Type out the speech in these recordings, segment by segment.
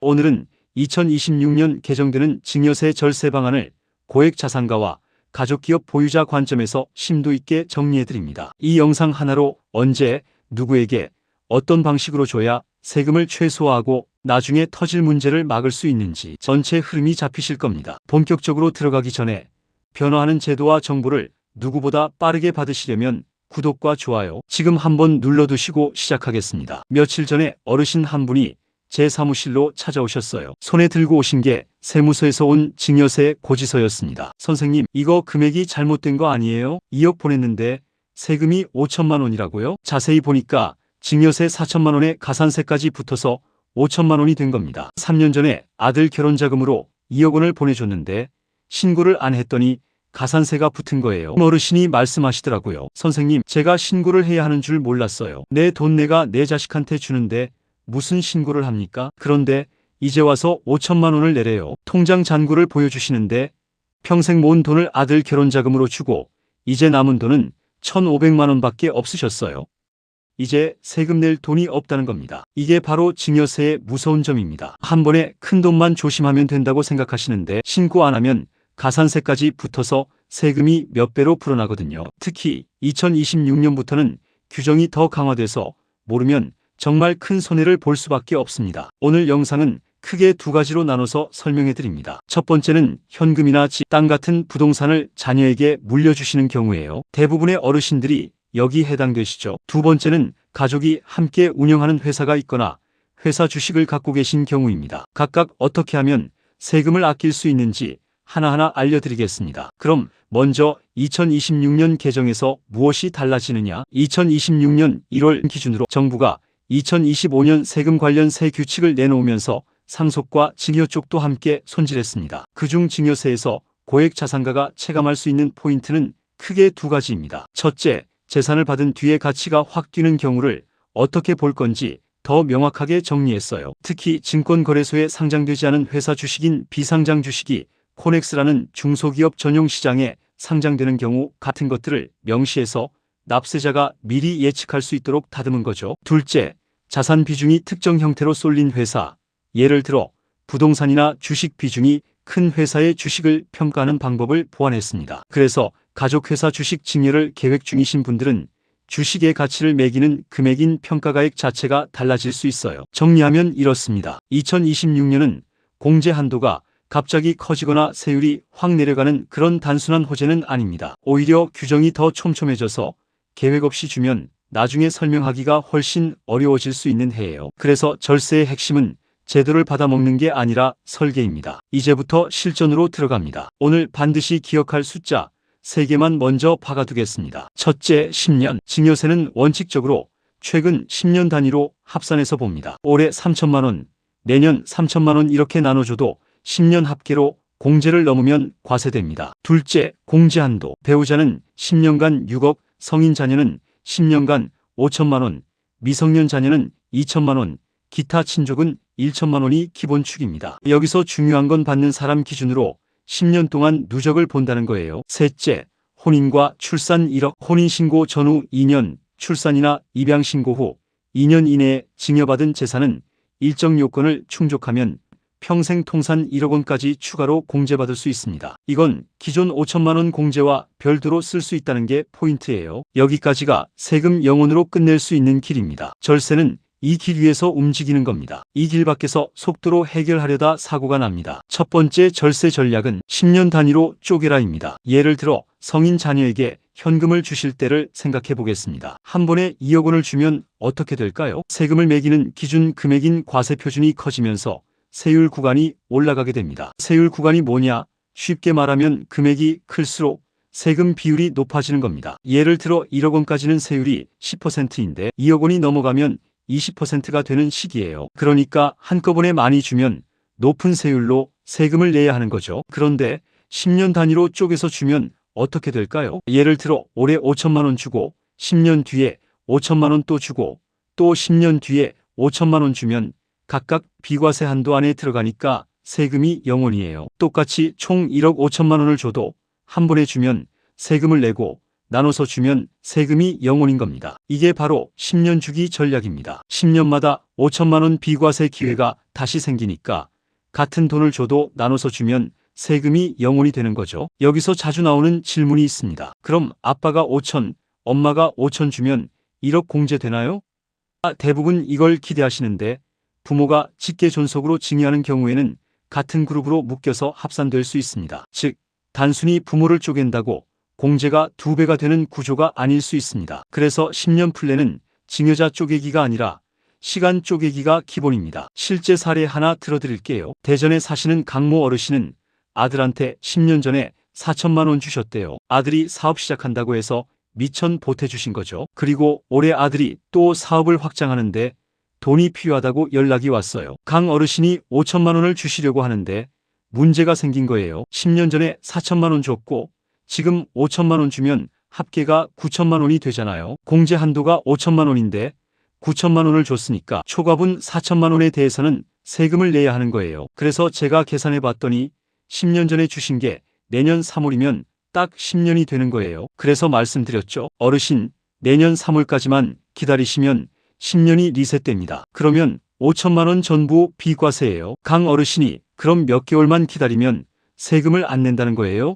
오늘은 2026년 개정되는 증여세 절세 방안을 고액 자산가와 가족기업 보유자 관점에서 심도 있게 정리해드립니다. 이 영상 하나로 언제, 누구에게, 어떤 방식으로 줘야 세금을 최소화하고 나중에 터질 문제를 막을 수 있는지 전체 흐름이 잡히실 겁니다. 본격적으로 들어가기 전에 변화하는 제도와 정보를 누구보다 빠르게 받으시려면 구독과 좋아요 지금 한번 눌러두시고 시작하겠습니다. 며칠 전에 어르신 한 분이 제 사무실로 찾아오셨어요. 손에 들고 오신 게 세무서에서 온 증여세 고지서였습니다. 선생님, 이거 금액이 잘못된 거 아니에요? 2억 보냈는데 세금이 5천만 원이라고요? 자세히 보니까 증여세 4천만 원에 가산세까지 붙어서 5천만 원이 된 겁니다. 3년 전에 아들 결혼 자금으로 2억 원을 보내줬는데 신고를 안 했더니 가산세가 붙은 거예요. 어르신이 말씀하시더라고요. 선생님, 제가 신고를 해야 하는 줄 몰랐어요. 내 돈 내가 내 자식한테 주는데 무슨 신고를 합니까? 그런데 이제 와서 5천만 원을 내래요. 통장 잔고를 보여주시는데 평생 모은 돈을 아들 결혼 자금으로 주고 이제 남은 돈은 1,500만 원밖에 없으셨어요. 이제 세금 낼 돈이 없다는 겁니다. 이게 바로 증여세의 무서운 점입니다. 한 번에 큰 돈만 조심하면 된다고 생각하시는데 신고 안 하면 가산세까지 붙어서 세금이 몇 배로 불어나거든요. 특히 2026년부터는 규정이 더 강화돼서 모르면 정말 큰 손해를 볼 수밖에 없습니다. 오늘 영상은 크게 두 가지로 나눠서 설명해 드립니다. 첫 번째는 현금이나 집, 땅 같은 부동산을 자녀에게 물려주시는 경우에요. 대부분의 어르신들이 여기 해당되시죠. 두 번째는 가족이 함께 운영하는 회사가 있거나 회사 주식을 갖고 계신 경우입니다. 각각 어떻게 하면 세금을 아낄 수 있는지 하나하나 알려드리겠습니다. 그럼 먼저 2026년 개정에서 무엇이 달라지느냐? 2026년 1월 기준으로 정부가 2025년 세금 관련 세 규칙을 내놓으면서 상속과 증여 쪽도 함께 손질했습니다. 그중 증여세에서 고액 자산가가 체감할 수 있는 포인트는 크게 두 가지입니다. 첫째, 재산을 받은 뒤에 가치가 확 뛰는 경우를 어떻게 볼 건지 더 명확하게 정리했어요. 특히 증권거래소에 상장되지 않은 회사 주식인 비상장 주식이 코넥스라는 중소기업 전용 시장에 상장되는 경우 같은 것들을 명시해서 납세자가 미리 예측할 수 있도록 다듬은 거죠. 둘째, 자산 비중이 특정 형태로 쏠린 회사, 예를 들어 부동산이나 주식 비중이 큰 회사의 주식을 평가하는 방법을 보완했습니다. 그래서 가족회사 주식 증여를 계획 중이신 분들은 주식의 가치를 매기는 금액인 평가가액 자체가 달라질 수 있어요. 정리하면 이렇습니다. 2026년은 공제 한도가 갑자기 커지거나 세율이 확 내려가는 그런 단순한 호재는 아닙니다. 오히려 규정이 더 촘촘해져서 계획 없이 주면 나중에 설명하기가 훨씬 어려워질 수 있는 해예요. 그래서 절세의 핵심은 제도를 받아먹는 게 아니라 설계입니다. 이제부터 실전으로 들어갑니다. 오늘 반드시 기억할 숫자 3개만 먼저 박아두겠습니다. 첫째, 10년. 증여세는 원칙적으로 최근 10년 단위로 합산해서 봅니다. 올해 3천만 원, 내년 3천만 원 이렇게 나눠줘도 10년 합계로 공제를 넘으면 과세됩니다. 둘째, 공제 한도. 배우자는 10년간 6억, 성인 자녀는 10년간 5천만 원, 미성년 자녀는 2천만 원, 기타 친족은 1천만 원이 기본축입니다. 여기서 중요한 건 받는 사람 기준으로 10년 동안 누적을 본다는 거예요. 셋째, 혼인과 출산 1억, 혼인신고 전후 2년, 출산이나 입양신고 후 2년 이내에 증여받은 재산은 일정 요건을 충족하면 평생 통산 1억 원까지 추가로 공제받을 수 있습니다. 이건 기존 5천만 원 공제와 별도로 쓸 수 있다는 게 포인트예요. 여기까지가 세금 영원으로 끝낼 수 있는 길입니다. 절세는 이 길 위에서 움직이는 겁니다. 이 길 밖에서 속도로 해결하려다 사고가 납니다. 첫 번째 절세 전략은 10년 단위로 쪼개라입니다. 예를 들어 성인 자녀에게 현금을 주실 때를 생각해 보겠습니다. 한 번에 2억 원을 주면 어떻게 될까요? 세금을 매기는 기준 금액인 과세 표준이 커지면서 세율 구간이 올라가게 됩니다. 세율 구간이 뭐냐? 쉽게 말하면 금액이 클수록 세금 비율이 높아지는 겁니다. 예를 들어 1억 원까지는 세율이 10%인데 2억 원이 넘어가면 20%가 되는 시기예요. 그러니까 한꺼번에 많이 주면 높은 세율로 세금을 내야 하는 거죠. 그런데 10년 단위로 쪼개서 주면 어떻게 될까요? 예를 들어 올해 5천만 원 주고 10년 뒤에 5천만 원 또 주고 또 10년 뒤에 5천만 원 주면 각각 비과세 한도 안에 들어가니까 세금이 0원이에요. 똑같이 총 1억 5천만 원을 줘도 한 번에 주면 세금을 내고 나눠서 주면 세금이 영원인 겁니다. 이게 바로 10년 주기 전략입니다. 10년마다 5천만 원 비과세 기회가 다시 생기니까 같은 돈을 줘도 나눠서 주면 세금이 영원이 되는 거죠. 여기서 자주 나오는 질문이 있습니다. 그럼 아빠가 5천, 엄마가 5천 주면 1억 공제되나요? 아, 대부분 이걸 기대하시는데 부모가 직계 존속으로 증여하는 경우에는 같은 그룹으로 묶여서 합산될 수 있습니다. 즉, 단순히 부모를 쪼갠다고 공제가 두 배가 되는 구조가 아닐 수 있습니다. 그래서 10년 플랜은 증여자 쪼개기가 아니라 시간 쪼개기가 기본입니다. 실제 사례 하나 들어드릴게요. 대전에 사시는 강모 어르신은 아들한테 10년 전에 4천만 원 주셨대요. 아들이 사업 시작한다고 해서 미천 보태주신 거죠. 그리고 올해 아들이 또 사업을 확장하는데 돈이 필요하다고 연락이 왔어요. 강 어르신이 5천만 원을 주시려고 하는데 문제가 생긴 거예요. 10년 전에 4천만 원 줬고 지금 5천만 원 주면 합계가 9천만 원이 되잖아요. 공제 한도가 5천만 원인데 9천만 원을 줬으니까 초과분 4천만 원에 대해서는 세금을 내야 하는 거예요. 그래서 제가 계산해 봤더니 10년 전에 주신 게 내년 3월이면 딱 10년이 되는 거예요. 그래서 말씀드렸죠. 어르신, 내년 3월까지만 기다리시면 10년이 리셋됩니다. 그러면 5천만 원 전부 비과세예요. 강 어르신이 그럼 몇 개월만 기다리면 세금을 안 낸다는 거예요?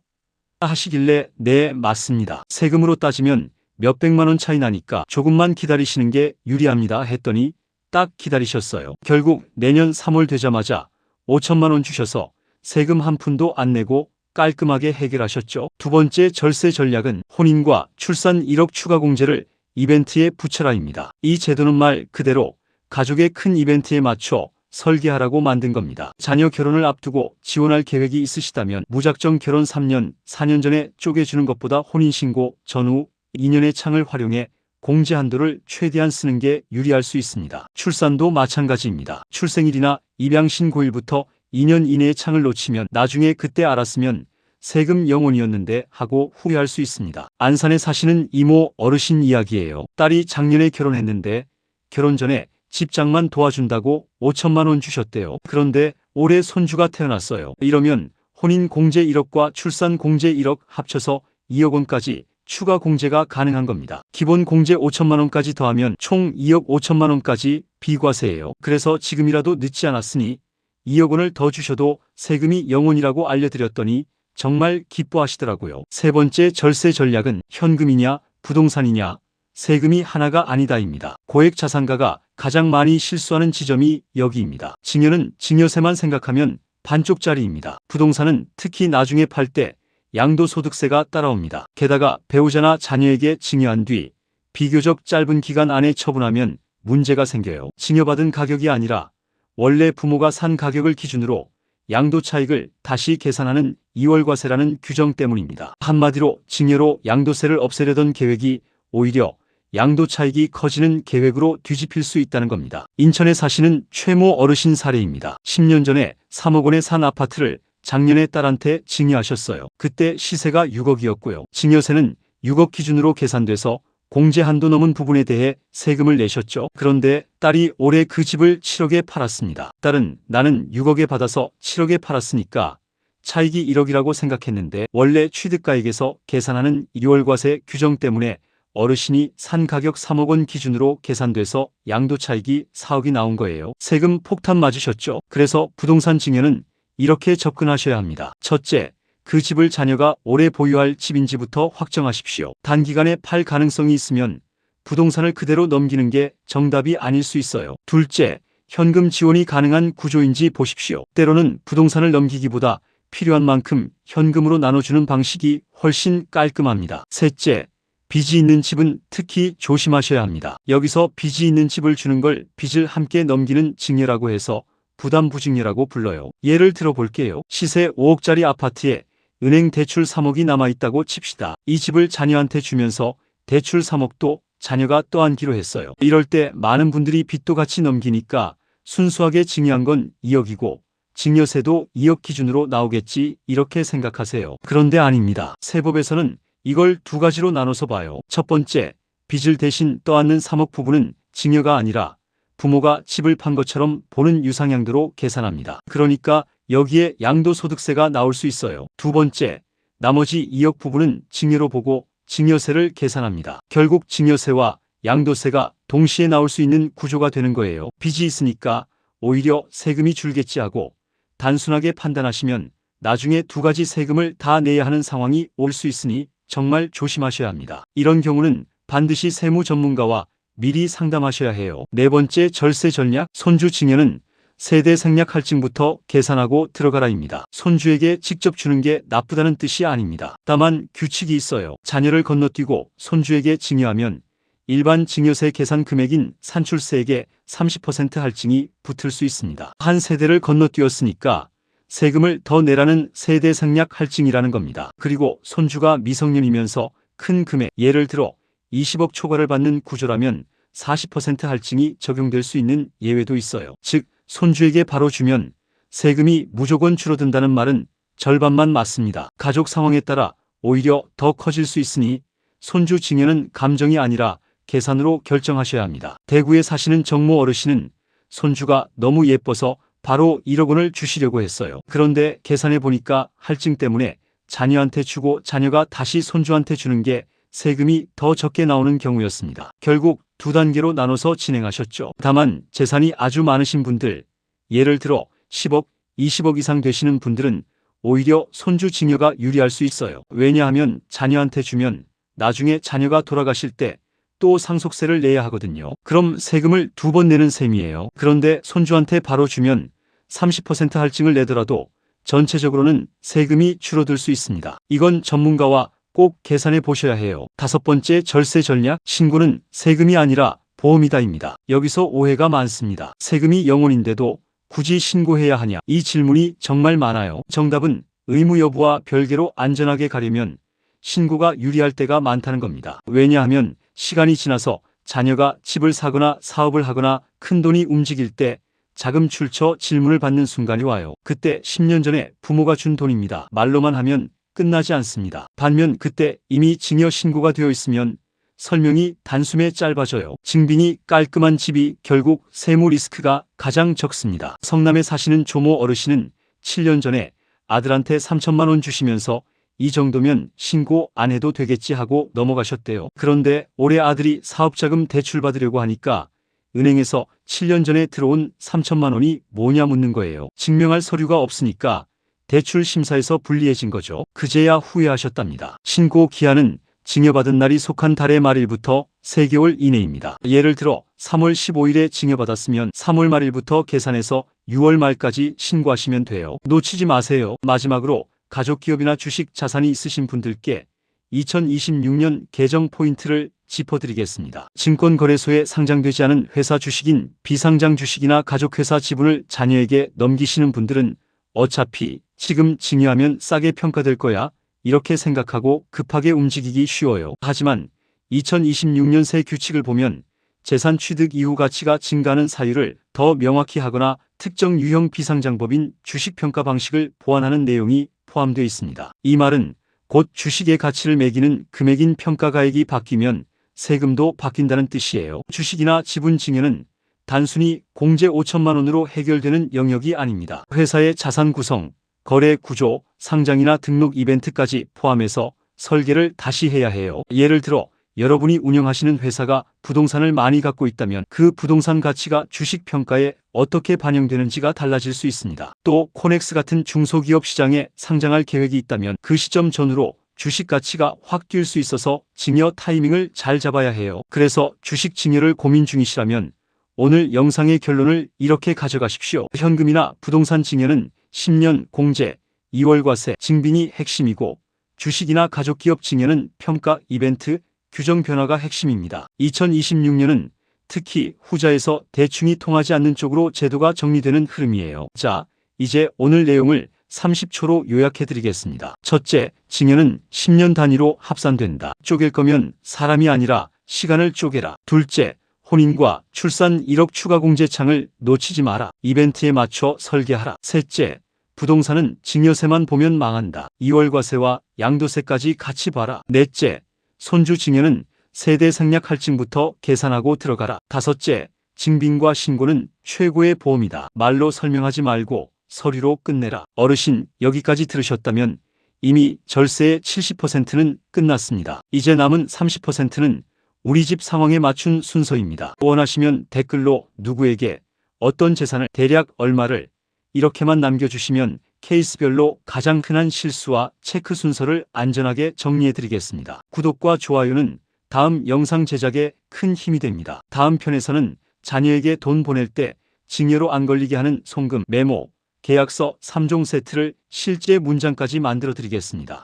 하시길래 네, 맞습니다. 세금으로 따지면 몇백만 원 차이 나니까 조금만 기다리시는 게 유리합니다 했더니 딱 기다리셨어요. 결국 내년 3월 되자마자 5천만 원 주셔서 세금 한 푼도 안 내고 깔끔하게 해결하셨죠. 두 번째 절세 전략은 혼인과 출산 1억 추가 공제를 이벤트에 붙여라입니다. 이 제도는 말 그대로 가족의 큰 이벤트에 맞춰 설계하라고 만든 겁니다. 자녀 결혼을 앞두고 지원할 계획이 있으시다면 무작정 결혼 3년, 4년 전에 쪼개주는 것보다 혼인신고 전후 2년의 창을 활용해 공제 한도를 최대한 쓰는 게 유리할 수 있습니다. 출산도 마찬가지입니다. 출생일이나 입양 신고일부터 2년 이내의 창을 놓치면 나중에 그때 알았으면 세금 영원이었는데 하고 후회할 수 있습니다. 안산에 사시는 이모 어르신 이야기예요. 딸이 작년에 결혼했는데 결혼 전에 집장만 도와준다고 5천만 원 주셨대요. 그런데 올해 손주가 태어났어요. 이러면 혼인 공제 1억과 출산 공제 1억 합쳐서 2억 원까지 추가 공제가 가능한 겁니다. 기본 공제 5천만 원까지 더하면 총 2억 5천만 원까지 비과세예요. 그래서 지금이라도 늦지 않았으니 2억 원을 더 주셔도 세금이 영원이라고 알려드렸더니 정말 기뻐하시더라고요. 세 번째 절세 전략은 현금이냐 부동산이냐 세금이 하나가 아니다입니다. 고액 자산가가 가장 많이 실수하는 지점이 여기입니다. 증여는 증여세만 생각하면 반쪽짜리입니다. 부동산은 특히 나중에 팔 때 양도소득세가 따라옵니다. 게다가 배우자나 자녀에게 증여한 뒤 비교적 짧은 기간 안에 처분하면 문제가 생겨요. 증여받은 가격이 아니라 원래 부모가 산 가격을 기준으로 양도 차익을 다시 계산하는 이월과세라는 규정 때문입니다. 한마디로 증여로 양도세를 없애려던 계획이 오히려 양도 차익이 커지는 계획으로 뒤집힐 수 있다는 겁니다. 인천에 사시는 최모 어르신 사례입니다. 10년 전에 3억 원에 산 아파트를 작년에 딸한테 증여하셨어요. 그때 시세가 6억이었고요. 증여세는 6억 기준으로 계산돼서 공제 한도 넘은 부분에 대해 세금을 내셨죠. 그런데 딸이 올해 그 집을 7억에 팔았습니다. 딸은 나는 6억에 받아서 7억에 팔았으니까 차익이 1억이라고 생각했는데 원래 취득가액에서 계산하는 6월과세 규정 때문에 어르신이 산 가격 3억 원 기준으로 계산돼서 양도 차익이 4억이 나온 거예요. 세금 폭탄 맞으셨죠? 그래서 부동산 증여는 이렇게 접근하셔야 합니다. 첫째, 그 집을 자녀가 오래 보유할 집인지부터 확정하십시오. 단기간에 팔 가능성이 있으면 부동산을 그대로 넘기는 게 정답이 아닐 수 있어요. 둘째, 현금 지원이 가능한 구조인지 보십시오. 때로는 부동산을 넘기기보다 필요한 만큼 현금으로 나눠주는 방식이 훨씬 깔끔합니다. 셋째, 빚이 있는 집은 특히 조심하셔야 합니다. 여기서 빚이 있는 집을 주는 걸 빚을 함께 넘기는 증여라고 해서 부담부증여라고 불러요. 예를 들어 볼게요. 시세 5억짜리 아파트에 은행 대출 3억이 남아있다고 칩시다. 이 집을 자녀한테 주면서 대출 3억도 자녀가 떠안기로 했어요. 이럴 때 많은 분들이 빚도 같이 넘기니까 순수하게 증여한 건 2억이고 증여세도 2억 기준으로 나오겠지 이렇게 생각하세요. 그런데 아닙니다. 세법에서는 이걸 두 가지로 나눠서 봐요. 첫 번째, 빚을 대신 떠안는 3억 부분은 증여가 아니라 부모가 집을 판 것처럼 보는 유상양도로 계산합니다. 그러니까 여기에 양도소득세가 나올 수 있어요. 두 번째, 나머지 2억 부분은 증여로 보고 증여세를 계산합니다. 결국 증여세와 양도세가 동시에 나올 수 있는 구조가 되는 거예요. 빚이 있으니까 오히려 세금이 줄겠지 하고 단순하게 판단하시면 나중에 두 가지 세금을 다 내야 하는 상황이 올 수 있으니 정말 조심하셔야 합니다. 이런 경우는 반드시 세무 전문가와 미리 상담하셔야 해요. 네 번째 절세 전략 손주 증여는 세대 생략 할증부터 계산하고 들어가라입니다. 손주에게 직접 주는 게 나쁘다는 뜻이 아닙니다. 다만 규칙이 있어요. 자녀를 건너뛰고 손주에게 증여하면 일반 증여세 계산 금액인 산출세액에 30% 할증이 붙을 수 있습니다. 한 세대를 건너뛰었으니까 세금을 더 내라는 세대 생략 할증이라는 겁니다. 그리고 손주가 미성년이면서 큰 금액, 예를 들어 20억 초과를 받는 구조라면 40% 할증이 적용될 수 있는 예외도 있어요. 즉, 손주에게 바로 주면 세금이 무조건 줄어든다는 말은 절반만 맞습니다. 가족 상황에 따라 오히려 더 커질 수 있으니 손주 증여는 감정이 아니라 계산으로 결정하셔야 합니다. 대구에 사시는 정모 어르신은 손주가 너무 예뻐서 바로 1억 원을 주시려고 했어요. 그런데 계산해 보니까 할증 때문에 자녀한테 주고 자녀가 다시 손주한테 주는 게 세금이 더 적게 나오는 경우였습니다. 결국 두 단계로 나눠서 진행하셨죠. 다만 재산이 아주 많으신 분들, 예를 들어 10억, 20억 이상 되시는 분들은 오히려 손주 증여가 유리할 수 있어요. 왜냐하면 자녀한테 주면 나중에 자녀가 돌아가실 때 또 상속세를 내야 하거든요. 그럼 세금을 두 번 내는 셈이에요. 그런데 손주한테 바로 주면 30% 할증을 내더라도 전체적으로는 세금이 줄어들 수 있습니다. 이건 전문가와 꼭 계산해 보셔야 해요. 다섯 번째 절세 전략 신고는 세금이 아니라 보험이다입니다. 여기서 오해가 많습니다. 세금이 영원인데도 굳이 신고해야 하냐? 이 질문이 정말 많아요. 정답은 의무 여부와 별개로 안전하게 가려면 신고가 유리할 때가 많다는 겁니다. 왜냐하면 시간이 지나서 자녀가 집을 사거나 사업을 하거나 큰 돈이 움직일 때 자금 출처 질문을 받는 순간이 와요. 그때 10년 전에 부모가 준 돈입니다. 말로만 하면 끝나지 않습니다. 반면 그때 이미 증여 신고가 되어 있으면 설명이 단숨에 짧아져요. 증빙이 깔끔한 집이 결국 세무 리스크가 가장 적습니다. 성남에 사시는 조모 어르신은 7년 전에 아들한테 3천만 원 주시면서 이 정도면 신고 안 해도 되겠지 하고 넘어가셨대요. 그런데 올해 아들이 사업자금 대출 받으려고 하니까 은행에서 7년 전에 들어온 3천만 원이 뭐냐 묻는 거예요. 증명할 서류가 없으니까 대출 심사에서 불리해진 거죠. 그제야 후회하셨답니다. 신고 기한은 증여받은 날이 속한 달의 말일부터 3개월 이내입니다. 예를 들어 3월 15일에 증여받았으면 3월 말일부터 계산해서 6월 말까지 신고하시면 돼요. 놓치지 마세요. 마지막으로 가족기업이나 주식 자산이 있으신 분들께 2026년 계정 포인트를 짚어드리겠습니다. 증권거래소에 상장되지 않은 회사 주식인 비상장 주식이나 가족회사 지분을 자녀에게 넘기시는 분들은 어차피 지금 증여하면 싸게 평가될 거야 이렇게 생각하고 급하게 움직이기 쉬워요. 하지만 2026년 새 규칙을 보면 재산 취득 이후 가치가 증가하는 사유를 더 명확히 하거나 특정 유형 비상장법인 주식평가 방식을 보완하는 내용이 포함되어 있습니다. 이 말은 곧 주식의 가치를 매기는 금액인 평가가액이 바뀌면 세금도 바뀐다는 뜻이에요. 주식이나 지분 증여는 단순히 공제 5천만 원으로 해결되는 영역이 아닙니다. 회사의 자산 구성, 거래 구조, 상장이나 등록 이벤트까지 포함해서 설계를 다시 해야 해요. 예를 들어 여러분이 운영하시는 회사가 부동산을 많이 갖고 있다면 그 부동산 가치가 주식 평가에 어떻게 반영되는지가 달라질 수 있습니다. 또 코넥스 같은 중소기업 시장에 상장할 계획이 있다면 그 시점 전후로 주식 가치가 확 뛸 수 있어서 증여 타이밍을 잘 잡아야 해요. 그래서 주식 증여를 고민 중이시라면 오늘 영상의 결론을 이렇게 가져가십시오. 현금이나 부동산 증여는 10년 공제, 2월 과세, 증빙이 핵심이고 주식이나 가족기업 증여는 평가 이벤트, 규정 변화가 핵심입니다. 2026년은 특히 후자에서 대충이 통하지 않는 쪽으로 제도가 정리되는 흐름이에요. 자, 이제 오늘 내용을 30초로 요약해 드리겠습니다. 첫째, 증여는 10년 단위로 합산된다. 쪼갤 거면 사람이 아니라 시간을 쪼개라. 둘째, 혼인과 출산 1억 추가 공제창을 놓치지 마라. 이벤트에 맞춰 설계하라. 셋째, 부동산은 증여세만 보면 망한다. 2월 과세와 양도세까지 같이 봐라. 넷째, 손주 증여는 세대 생략 할증부터 계산하고 들어가라. 다섯째, 증빙과 신고는 최고의 보험이다. 말로 설명하지 말고 서류로 끝내라. 어르신, 여기까지 들으셨다면 이미 절세의 70%는 끝났습니다. 이제 남은 30%는 우리 집 상황에 맞춘 순서입니다. 원하시면 댓글로 누구에게 어떤 재산을 대략 얼마를 이렇게만 남겨주시면 케이스별로 가장 흔한 실수와 체크 순서를 안전하게 정리해 드리겠습니다. 구독과 좋아요는 다음 영상 제작에 큰 힘이 됩니다. 다음 편에서는 자녀에게 돈 보낼 때 징여로 안 걸리게 하는 송금, 메모, 계약서 3종 세트를 실제 문장까지 만들어 드리겠습니다.